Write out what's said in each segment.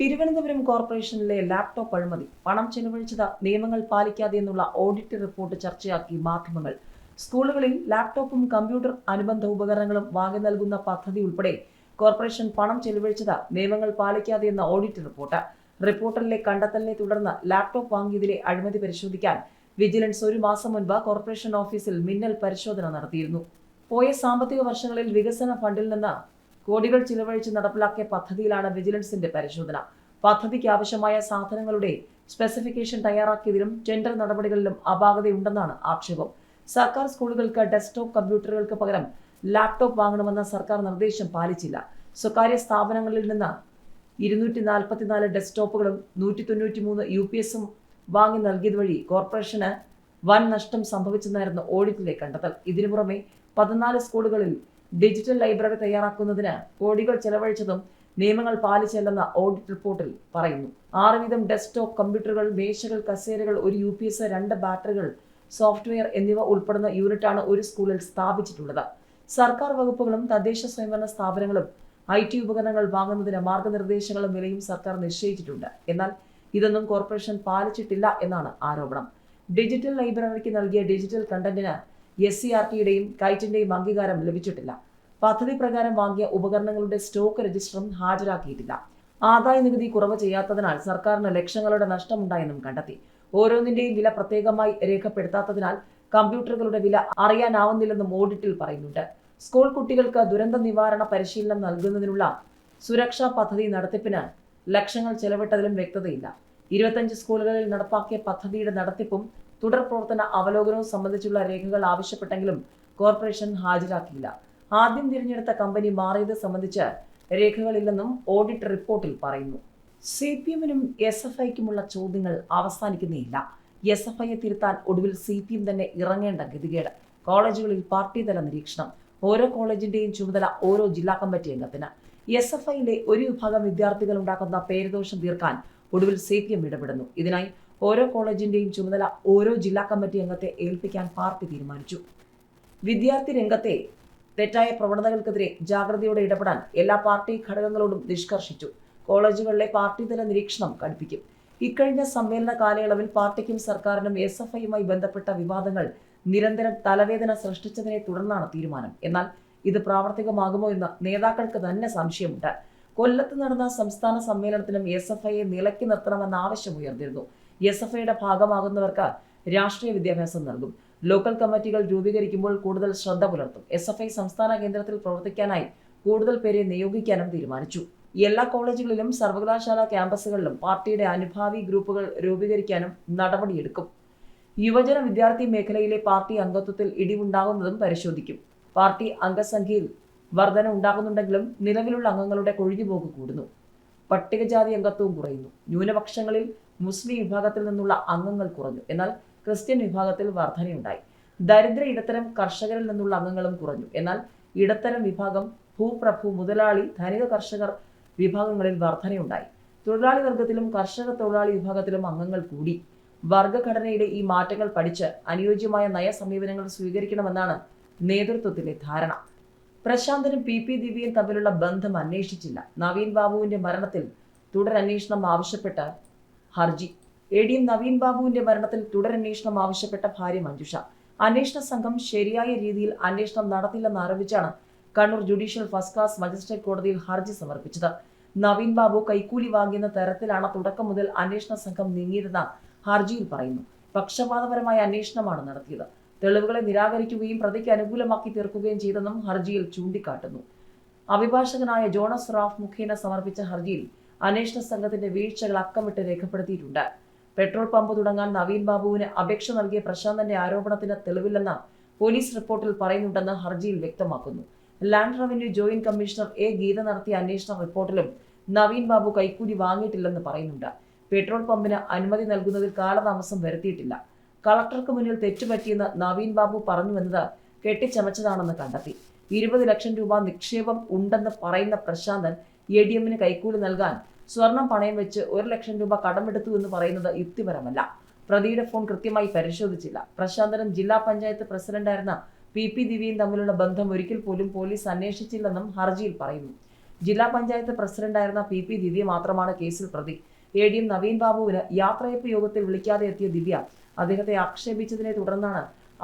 തിരുവനന്തപുരം കോർപ്പറേഷനിലെ ലാപ്ടോപ്പ് അഴിമതി. പണം ചെലവഴിച്ചത് നിയമങ്ങൾ പാലിക്കാതെ എന്നുള്ള ഓഡിറ്റ് റിപ്പോർട്ട് ചർച്ചയാക്കി മാധ്യമങ്ങൾ. സ്കൂളുകളിൽ ലാപ്ടോപ്പും കമ്പ്യൂട്ടർ അനുബന്ധ ഉപകരണങ്ങളും വാങ്ങി നൽകുന്ന പദ്ധതി ഉൾപ്പെടെ കോർപ്പറേഷൻ പണം ചെലവഴിച്ചത് നിയമങ്ങൾ പാലിക്കാതെ എന്ന ഓഡിറ്റ് റിപ്പോർട്ട്. റിപ്പോർട്ടറിലെ കണ്ടെത്തലിനെ തുടർന്ന് ലാപ്ടോപ്പ് വാങ്ങിയതിലെ അഴിമതി പരിശോധിക്കാൻ വിജിലൻസ് ഒരു മാസം മുൻപ് കോർപ്പറേഷൻ ഓഫീസിൽ മിന്നൽ പരിശോധന നടത്തിയിരുന്നു. പോയ സാമ്പത്തിക വർഷങ്ങളിൽ വികസന ഫണ്ടിൽ നിന്ന് കോടികൾ ചിലവഴിച്ച് നടപ്പിലാക്കിയ പദ്ധതിയിലാണ് വിജിലൻസിന്റെ പരിശോധന. പദ്ധതിക്ക് ആവശ്യമായ സാധനങ്ങളുടെ സ്പെസിഫിക്കേഷൻ തയ്യാറാക്കിയതിലും ടെൻഡർ നടപടികളിലും അപാകതയുണ്ടെന്നാണ് ആക്ഷേപം. സർക്കാർ സ്കൂളുകൾക്ക് ഡെസ്ക്ടോപ്പ് കമ്പ്യൂട്ടറുകൾക്ക് പകരം ലാപ്ടോപ്പ് വാങ്ങണമെന്ന സർക്കാർ നിർദ്ദേശം പാലിച്ചില്ല. സ്വകാര്യ സ്ഥാപനങ്ങളിൽ നിന്ന് ഇരുന്നൂറ്റി നാൽപ്പത്തിനാല് ഡെസ്ക്ടോപ്പുകളും നൂറ്റി തൊണ്ണൂറ്റി മൂന്ന് യു പി എസും വാങ്ങി നൽകിയത് വഴി കോർപ്പറേഷന് വൻ നഷ്ടം സംഭവിച്ചെന്നായിരുന്നു ഓഡിറ്റിലെ കണ്ടെത്തൽ. ഇതിനു പുറമെ പതിനാല് സ്കൂളുകളിൽ ഡിജിറ്റൽ ലൈബ്രറി തയ്യാറാക്കുന്നതിന് കോടികൾ ചെലവഴിച്ചതും നിയമങ്ങൾ പാലിച്ചല്ലെന്ന ഓഡിറ്റ് റിപ്പോർട്ടിൽ പറയുന്നു. ആറ് വീതം ഡെസ്ക്ടോപ്പ് കമ്പ്യൂട്ടറുകൾ മേശകൾ കസേരകൾ ഒരു യു പി എസ് രണ്ട് ബാറ്ററികൾ സോഫ്റ്റ്വെയർ എന്നിവ ഉൾപ്പെടുന്ന യൂണിറ്റാണ് ഒരു സ്കൂളിൽ സ്ഥാപിച്ചിട്ടുള്ളത്. സർക്കാർ വകുപ്പുകളും തദ്ദേശ സ്വയംഭരണ സ്ഥാപനങ്ങളും ഐ ടി ഉപകരണങ്ങൾ വാങ്ങുന്നതിന് മാർഗനിർദ്ദേശങ്ങളും വിലയും സർക്കാർ നിശ്ചയിച്ചിട്ടുണ്ട്. എന്നാൽ ഇതൊന്നും കോർപ്പറേഷൻ പാലിച്ചിട്ടില്ല എന്നാണ് ആരോപണം. ഡിജിറ്റൽ ലൈബ്രറിക്ക് നൽകിയ ഡിജിറ്റൽ കണ്ടന്റിന് എസ് സി ആർ ടിയുടെയും കൈറ്റിന്റെയും അംഗീകാരം ലഭിച്ചിട്ടില്ല. പദ്ധതി പ്രകാരം വാങ്ങിയ ഉപകരണങ്ങളുടെ സ്റ്റോക്ക് രജിസ്റ്ററും ഹാജരാക്കിയിട്ടില്ല. ആദായ നികുതി കുറവ് ചെയ്യാത്തതിനാൽ സർക്കാരിന് ലക്ഷങ്ങളുടെ നഷ്ടമുണ്ടായെന്നും കണ്ടെത്തി. ഓരോന്നിന്റെയും വില പ്രത്യേകമായി രേഖപ്പെടുത്താത്തതിനാൽ കമ്പ്യൂട്ടറുകളുടെ വില അറിയാനാവുന്നില്ലെന്നും ഓഡിറ്റിൽ പറയുന്നുണ്ട്. സ്കൂൾ കുട്ടികൾക്ക് ദുരന്ത നിവാരണ പരിശീലനം നൽകുന്നതിനുള്ള സുരക്ഷാ പദ്ധതി നടത്തിപ്പിന് ലക്ഷങ്ങൾ ചെലവിട്ടതിലും വ്യക്തതയില്ല. ഇരുപത്തഞ്ച് സ്കൂളുകളിൽ നടപ്പാക്കിയ പദ്ധതിയുടെ നടത്തിപ്പും തുടർ പ്രവർത്തന അവലോകനവും സംബന്ധിച്ചുള്ള രേഖകൾ ആവശ്യപ്പെട്ടെങ്കിലും കോർപ്പറേഷൻ ഹാജരാക്കിയില്ല. ആദ്യം തിരഞ്ഞെടുത്ത കമ്പനി മാറിയത് സംബന്ധിച്ച് രേഖകളില്ലെന്നും ഓഡിറ്റ് റിപ്പോർട്ടിൽ പറയുന്നു. സി പി എമ്മിനും എസ് എഫ് ഐക്കുമുള്ള ചോദ്യങ്ങൾ അവസാനിക്കുന്നില്ല എസ് എഫ് ഐയെ തിരുത്താൻ ഒടുവിൽ സി പി എം തന്നെ ഇറങ്ങേണ്ട ഗതികേട്. കോളേജുകളിൽ പാർട്ടിതല നിരീക്ഷണം. ഓരോ കോളേജിന്റെയും ചുമതല ഓരോ ജില്ലാ കമ്മിറ്റി അംഗത്തിന്. എസ് എഫ് ഐയിലെ ഒരു വിഭാഗം വിദ്യാർത്ഥികൾ ഉണ്ടാക്കുന്ന പേരുദോഷം തീർക്കാൻ ഒടുവിൽ സി പി എം ഇടപെടുന്നു. ഇതിനായി ഓരോ കോളേജിന്റെയും ചുമതല ഓരോ ജില്ലാ കമ്മിറ്റി അംഗത്തെ ഏൽപ്പിക്കാൻ പാർട്ടി തീരുമാനിച്ചു. വിദ്യാർത്ഥി രംഗത്തെ തെറ്റായ പ്രവണതകൾക്കെതിരെ ജാഗ്രതയോടെ ഇടപെടാൻ എല്ലാ പാർട്ടി ഘടകങ്ങളോടും നിഷ്കർഷിച്ചു. കോളേജുകളിലെ പാർട്ടിതല നിരീക്ഷണം കടുപ്പിക്കും. ഇക്കഴിഞ്ഞ സമ്മേളന കാലയളവിൽ പാർട്ടിക്കും സർക്കാരിനും എസ് എഫ് ഐയുമായി ബന്ധപ്പെട്ട വിവാദങ്ങൾ നിരന്തരം തലവേദന സൃഷ്ടിച്ചതിനെ തുടർന്നാണ് തീരുമാനം. എന്നാൽ ഇത് പ്രാവർത്തികമാകുമോ എന്ന് നേതാക്കൾക്ക് തന്നെ സംശയമുണ്ട്. കൊല്ലത്ത് നടന്ന സംസ്ഥാന സമ്മേളനത്തിലും എസ് എഫ് ഐയെ നിലയ്ക്ക് നിർത്തണമെന്ന ആവശ്യമുയർന്നിരുന്നു എസ് എഫ് ഐയുടെ ഭാഗമാകുന്നവർക്ക് രാഷ്ട്രീയ വിദ്യാഭ്യാസം നൽകും. ലോക്കൽ കമ്മിറ്റികൾ രൂപീകരിക്കുമ്പോൾ കൂടുതൽ ശ്രദ്ധ പുലർത്തും. എസ് എഫ് ഐ സംസ്ഥാന കേന്ദ്രത്തിൽ പ്രവർത്തിക്കാനായി കൂടുതൽ പേരെ നിയോഗിക്കാനും തീരുമാനിച്ചു. എല്ലാ കോളേജുകളിലും സർവകലാശാല ക്യാമ്പസുകളിലും പാർട്ടിയുടെ അനുഭാവി ഗ്രൂപ്പുകൾ രൂപീകരിക്കാനും നടപടിയെടുക്കും. യുവജന വിദ്യാർത്ഥി മേഖലയിലെ പാർട്ടി അംഗത്വത്തിൽ ഇടിവുണ്ടാകുന്നതും പരിശോധിക്കും. പാർട്ടി അംഗസംഖ്യയിൽ വർധന ഉണ്ടാകുന്നുണ്ടെങ്കിലും നിലവിലുള്ള അംഗങ്ങളുടെ കൊഴിഞ്ഞുപോക്ക് കൂടുന്നു. പട്ടികജാതി അംഗത്വവും കുറയുന്നു. ന്യൂനപക്ഷങ്ങളിൽ മുസ്ലിം വിഭാഗത്തിൽ നിന്നുള്ള അംഗങ്ങൾ കുറഞ്ഞു. എന്നാൽ ക്രിസ്ത്യൻ വിഭാഗത്തിൽ വർധനയുണ്ടായി. ദരിദ്ര ഇടത്തരം കർഷകരിൽ നിന്നുള്ള അംഗങ്ങളും കുറഞ്ഞു. എന്നാൽ ഇടത്തരം വിഭാഗം ഭൂപ്രഭു മുതലാളി ധനിക കർഷകർ വിഭാഗങ്ങളിൽ വർധനയുണ്ടായി. തൊഴിലാളി വർഗത്തിലും കർഷക തൊഴിലാളി വിഭാഗത്തിലും അംഗങ്ങൾ കൂടി. വർഗഘടനയുടെ ഈ മാറ്റങ്ങൾ പഠിച്ച് അനുയോജ്യമായ നയ സമീപനങ്ങൾ സ്വീകരിക്കണമെന്നാണ് നേതൃത്വത്തിന്റെ ധാരണ. പ്രശാന്തനും പി. പി. ദിവ്യയും തമ്മിലുള്ള ബന്ധം അന്വേഷിച്ചില്ല. നവീൻ ബാബുവിന്റെ മരണത്തിൽ തുടരന്വേഷണം ആവശ്യപ്പെട്ട ഹർജി. എ ഡി എം നവീൻ ബാബുവിന്റെ മരണത്തിൽ തുടരന്വേഷണം ആവശ്യപ്പെട്ട ഭാര്യ മഞ്ജുഷ. അന്വേഷണ സംഘം ശരിയായ രീതിയിൽ അന്വേഷണം നടത്തില്ലെന്ന് ആരോപിച്ചാണ് Kannur judicial first class magistrate കോടതിയിൽ ഹർജി സമർപ്പിച്ചത്. നവീൻ ബാബു കൈക്കൂലി വാങ്ങിയെന്ന തരത്തിലാണ് തുടക്കം മുതൽ അന്വേഷണ സംഘം നീങ്ങിയിരുന്ന ഹർജിയിൽ പറയുന്നു. പക്ഷപാതപരമായ അന്വേഷണമാണ് നടത്തിയത്. തെളിവുകളെ നിരാകരിക്കുകയും പ്രതിക്ക് അനുകൂലമാക്കി തീർക്കുകയും ചെയ്തെന്നും ഹർജിയിൽ ചൂണ്ടിക്കാട്ടുന്നു. അഭിഭാഷകനായ ജോണസ് റാഫ് മുഖേന സമർപ്പിച്ച ഹർജിയിൽ അന്വേഷണ സംഘത്തിന്റെ വീഴ്ചകൾ അക്കമിട്ട് രേഖപ്പെടുത്തിയിട്ടുണ്ട്. പെട്രോൾ പമ്പ് തുടങ്ങാൻ നവീൻ ബാബുവിന് അപേക്ഷ നൽകിയ പ്രശാന്തന്റെ ആരോപണത്തിന് തെളിവില്ലെന്ന് പോലീസ് റിപ്പോർട്ടിൽ പറയുന്നുണ്ടെന്ന് ഹർജിയിൽ വ്യക്തമാക്കുന്നു. Land revenue joint commissioner A Geetha നടത്തിയ അന്വേഷണ റിപ്പോർട്ടിലും നവീൻ ബാബു കൈക്കൂലി വാങ്ങിയിട്ടില്ലെന്ന് പറയുന്നുണ്ട്. പെട്രോൾ പമ്പിന് അനുമതി നൽകുന്നതിൽ കാലതാമസം വരുത്തിയിട്ടില്ല. കളക്ടർക്ക് മുന്നിൽ തെറ്റുപറ്റിയെന്ന് നവീൻ ബാബു പറഞ്ഞുവെന്നത് കെട്ടിച്ചമച്ചതാണെന്ന് കണ്ടെത്തി. ഇരുപത് ലക്ഷം രൂപ നിക്ഷേപം ഉണ്ടെന്ന് പറയുന്ന പ്രശാന്തൻ എ ഡി എമ്മിന് കൈക്കൂലി നൽകാൻ സ്വർണം പണയം വെച്ച് ഒരു ലക്ഷം രൂപ കടമെടുത്തു എന്ന് പറയുന്നത് യുക്തിപരമല്ല. പ്രതിയുടെ ഫോൺ കൃത്യമായി പരിശോധിച്ചില്ല. പ്രശാന്തനും ജില്ലാ പഞ്ചായത്ത് പ്രസിഡന്റായിരുന്ന പി പി ദിവ്യയും തമ്മിലുള്ള ബന്ധം ഒരിക്കൽ പോലും പോലീസ് അന്വേഷിച്ചില്ലെന്നും ഹർജിയിൽ പറയുന്നു. ജില്ലാ പഞ്ചായത്ത് പ്രസിഡന്റായിരുന്ന പി പി ദിവ്യ മാത്രമാണ് കേസിൽ പ്രതി. എ ഡി എം നവീൻ ബാബുവിന് യാത്രയപ്പ് യോഗത്തിൽ വിളിക്കാതെ എത്തിയ ദിവ്യ അദ്ദേഹത്തെ ആക്ഷേപിച്ചതിനെ തുടർന്നാണ്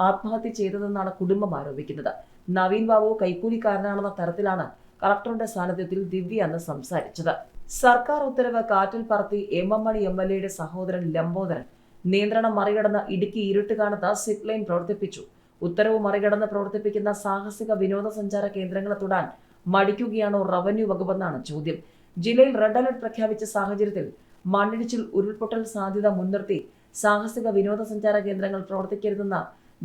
ആത്മഹത്യ ചെയ്തതെന്നാണ് കുടുംബം ആരോപിക്കുന്നത്. നവീൻ ബാബു കൈക്കൂലിക്കാരനാണെന്ന തരത്തിലാണ് കളക്ടറുടെ സാന്നിധ്യത്തിൽ ദിവ്യ അന്ന് സംസാരിച്ചത്. സർക്കാർ ഉത്തരവ് കാറ്റിൽ പറത്തി M M Mani M L എയുടെ സഹോദരൻ ലംബോദരൻ നിയന്ത്രണം മറികടന്ന് ഇടുക്കി ഇരുട്ടുകാണത്ത് സിപ്ലൈൻ ലൈൻ പ്രവർത്തിപ്പിച്ചു. ഉത്തരവ് മറികടന്ന് പ്രവർത്തിപ്പിക്കുന്ന സാഹസിക വിനോദസഞ്ചാര കേന്ദ്രങ്ങളെ തുടാൻ മടിക്കുകയാണോ റവന്യൂ വകുപ്പെന്നാണ് ചോദ്യം. ജില്ലയിൽ റെഡ് അലർട്ട് പ്രഖ്യാപിച്ച സാഹചര്യത്തിൽ മണ്ണിടിച്ചിൽ ഉരുൾപൊട്ടൽ സാധ്യത മുൻനിർത്തി സാഹസിക വിനോദസഞ്ചാര കേന്ദ്രങ്ങൾ പ്രവർത്തിക്കരുതെന്ന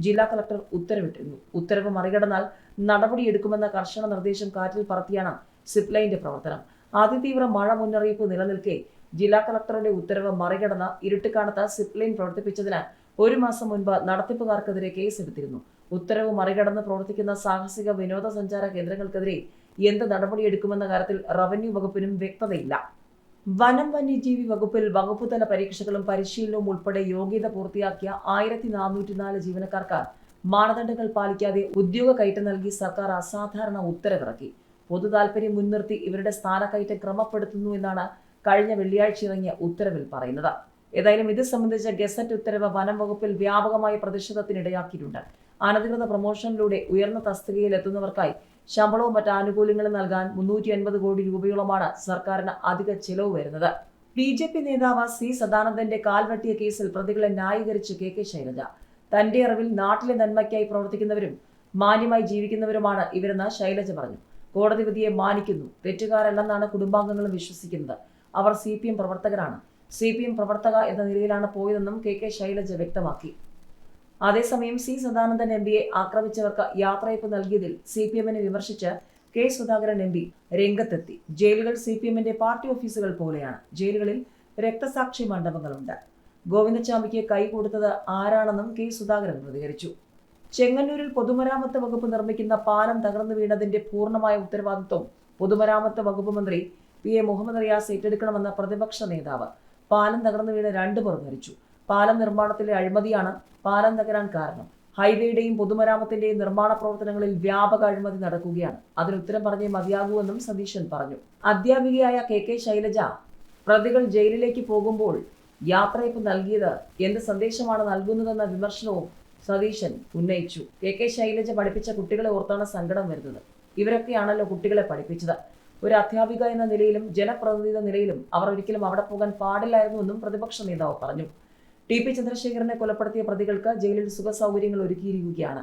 ജില്ലാ കളക്ടർ ഉത്തരവിട്ടിരുന്നു. ഉത്തരവ് മറികടന്നാൽ നടപടിയെടുക്കുമെന്ന കർശന നിർദ്ദേശം കാറ്റിൽ പറത്തിയാണ് സിപ്ലൈന്റെ പ്രവർത്തനം. അതിതീവ്ര മഴ മുന്നറിയിപ്പ് നിലനിൽക്കെ ജില്ലാ കളക്ടറുടെ ഉത്തരവ് മറികടന്ന് ഇരുട്ടുകാണത്ത് സിപ്ലൈൻ ലൈൻ പ്രവർത്തിപ്പിച്ചതിന് ഒരു മാസം മുൻപ് നടത്തിപ്പുകാർക്കെതിരെ കേസെടുത്തിരുന്നു ഉത്തരവ് മറികടന്ന് പ്രവർത്തിക്കുന്ന സാഹസിക വിനോദസഞ്ചാര കേന്ദ്രങ്ങൾക്കെതിരെ എന്ത് നടപടിയെടുക്കുമെന്ന കാര്യത്തിൽ റവന്യൂ വകുപ്പിനും വ്യക്തതയില്ല. വനം വന്യജീവി വകുപ്പിൽ വകുപ്പുതല പരീക്ഷകളും പരിശീലനവും ഉൾപ്പെടെ യോഗ്യത പൂർത്തിയാക്കിയ ആയിരത്തി നാനൂറ്റിനാല് ജീവനക്കാർക്ക് മാനദണ്ഡങ്ങൾ പാലിക്കാതെ ഉദ്യോഗ കയറ്റം നൽകി സർക്കാർ അസാധാരണ ഉത്തരവിറക്കി. പൊതു താൽപര്യം മുൻനിർത്തി ഇവരുടെ സ്ഥാനക്കയറ്റം ക്രമപ്പെടുത്തുന്നു എന്നാണ് കഴിഞ്ഞ വെള്ളിയാഴ്ച ഇറങ്ങിയ ഉത്തരവിൽ പറയുന്നത്. ഏതായാലും ഇത് സംബന്ധിച്ച ഗസറ്റ് ഉത്തരവ് വനം വകുപ്പിൽ വ്യാപകമായ പ്രതിഷേധത്തിനിടയാക്കിയിട്ടുണ്ട്. അനധികൃത പ്രൊമോഷനിലൂടെ ഉയർന്ന തസ്തികയിൽ എത്തുന്നവർക്കായി ശമ്പളവും മറ്റ് ആനുകൂല്യങ്ങളും നൽകാൻ മുന്നൂറ്റി അൻപത് കോടി രൂപയോളമാണ് സർക്കാരിന് അധിക ചെലവ് വരുന്നത്. ബി ജെ പി നേതാവ് സി സദാനന്ദന്റെ കാൽവെട്ടിയ കേസിൽ പ്രതികളെ ന്യായീകരിച്ച് കെ കെ ശൈലജ. തന്റെ അറിവിൽ നാട്ടിലെ നന്മയ്ക്കായി പ്രവർത്തിക്കുന്നവരും മാന്യമായി ജീവിക്കുന്നവരുമാണ് ഇവരെന്ന് ശൈലജ പറഞ്ഞു. കോടതി വിധിയെ മാനിക്കുന്നു. തെറ്റുകാരല്ലെന്നാണ് കുടുംബാംഗങ്ങളും വിശ്വസിക്കുന്നത്. അവർ സി പി എം പ്രവർത്തകരാണ്. സി പി എം പ്രവർത്തക എന്ന നിലയിലാണ് പോയതെന്നും കെ കെ ശൈലജ വ്യക്തമാക്കി. അതേസമയം സി സദാനന്ദൻ എം പിയെ ആക്രമിച്ചവർക്ക് യാത്രയപ്പ് നൽകിയതിൽ സി പി എമ്മിനെ വിമർശിച്ച് കെ സുധാകരൻ എം പി രംഗത്തെത്തി. ജയിലുകൾ സി പി എമ്മിന്റെ പാർട്ടി ഓഫീസുകൾ പോലെയാണ്. ജയിലുകളിൽ രക്തസാക്ഷി മണ്ഡപങ്ങളുണ്ട്. ഗോവിന്ദചാമിക്ക് കൈ കൊടുത്തത് ആരാണെന്നും കെ സുധാകരൻ പ്രതികരിച്ചു. ചെങ്ങന്നൂരിൽ പൊതുമരാമത്ത് വകുപ്പ് നിർമ്മിക്കുന്ന പാലം തകർന്നു വീണതിന്റെ പൂർണമായ ഉത്തരവാദിത്വം പൊതുമരാമത്ത് വകുപ്പ് മന്ത്രി പി എ മുഹമ്മദ് റിയാസ് ഏറ്റെടുക്കണമെന്ന പ്രതിപക്ഷ നേതാവ് പാലം തകർന്നു വീണ് രണ്ടുപേർ മരിച്ചു. പാലം നിർമ്മാണത്തിലെ അഴിമതിയാണ് പാലം തകരാൻ കാരണം. ഹൈവേയുടെയും പൊതുമരാമത്തിന്റെയും നിർമ്മാണ പ്രവർത്തനങ്ങളിൽ വ്യാപക അഴിമതി നടക്കുകയാണ്. അതിന് ഉത്തരം പറഞ്ഞേ മതിയാകൂവെന്നും സതീശൻ പറഞ്ഞു. അധ്യാപികയായ കെ കെ ശൈലജ പ്രതികൾ ജയിലിലേക്ക് പോകുമ്പോൾ യാത്രയപ്പ് നൽകിയത് എന്ത് സന്ദേശമാണ് നൽകുന്നതെന്ന വിമർശനവും സതീശൻ ഉന്നയിച്ചു. കെ കെ ശൈലജ പഠിപ്പിച്ച കുട്ടികളെ ഓർത്താണ് സങ്കടം വരുന്നത്. ഇവരൊക്കെയാണല്ലോ കുട്ടികളെ പഠിപ്പിച്ചത്. ഒരു അധ്യാപിക എന്ന നിലയിലും ജനപ്രതിനിധി നിലയിലും അവർ ഒരിക്കലും അവിടെ പോകാൻ പാടില്ലായിരുന്നുവെന്നും പ്രതിപക്ഷ നേതാവ് പറഞ്ഞു. ടി പി ചന്ദ്രശേഖരനെ കൊലപ്പെടുത്തിയ പ്രതികൾക്ക് ജയിലിൽ സുഖ സൗകര്യങ്ങൾ ഒരുക്കിയിരിക്കുകയാണ്.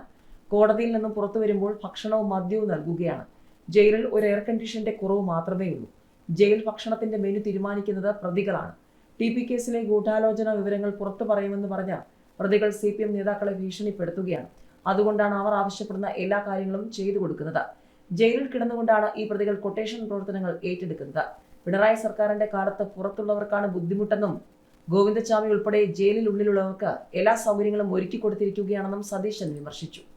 കോടതിയിൽ നിന്നും പുറത്തു വരുമ്പോൾ ഭക്ഷണവും മദ്യവും നൽകുകയാണ്. ജയിലിൽ ഒരു എയർ കണ്ടീഷന്റെ കുറവ് മാത്രമേ ഉള്ളൂ. ജയിൽ ഭക്ഷണത്തിന്റെ മെനു തീരുമാനിക്കുന്നത് പ്രതികളാണ്. ടി പി കേസിലെ ഗൂഢാലോചന വിവരങ്ങൾ പുറത്തു പറയുമെന്ന് പറഞ്ഞ പ്രതികൾ സി പി എം നേതാക്കളെ ഭീഷണിപ്പെടുത്തുകയാണ്. അതുകൊണ്ടാണ് അവർ ആവശ്യപ്പെടുന്ന എല്ലാ കാര്യങ്ങളും ചെയ്തു കൊടുക്കുന്നത്. ജയിലിൽ കിടന്നുകൊണ്ടാണ് ഈ പ്രതികൾ കൊട്ടേഷൻ പ്രവർത്തനങ്ങൾ ഏറ്റെടുക്കുന്നത്. പിണറായി സർക്കാരിന്റെ കാലത്ത് പുറത്തുള്ളവർക്കാണ് ബുദ്ധിമുട്ടെന്നും ഗോവിന്ദചാമി ഉൾപ്പെടെ ജയിലിനുള്ളിലുള്ളവർക്ക് എല്ലാ സൗകര്യങ്ങളും ഒരുക്കി കൊടുത്തിരിക്കുകയാണെന്നും സതീശൻ വിമർശിച്ചു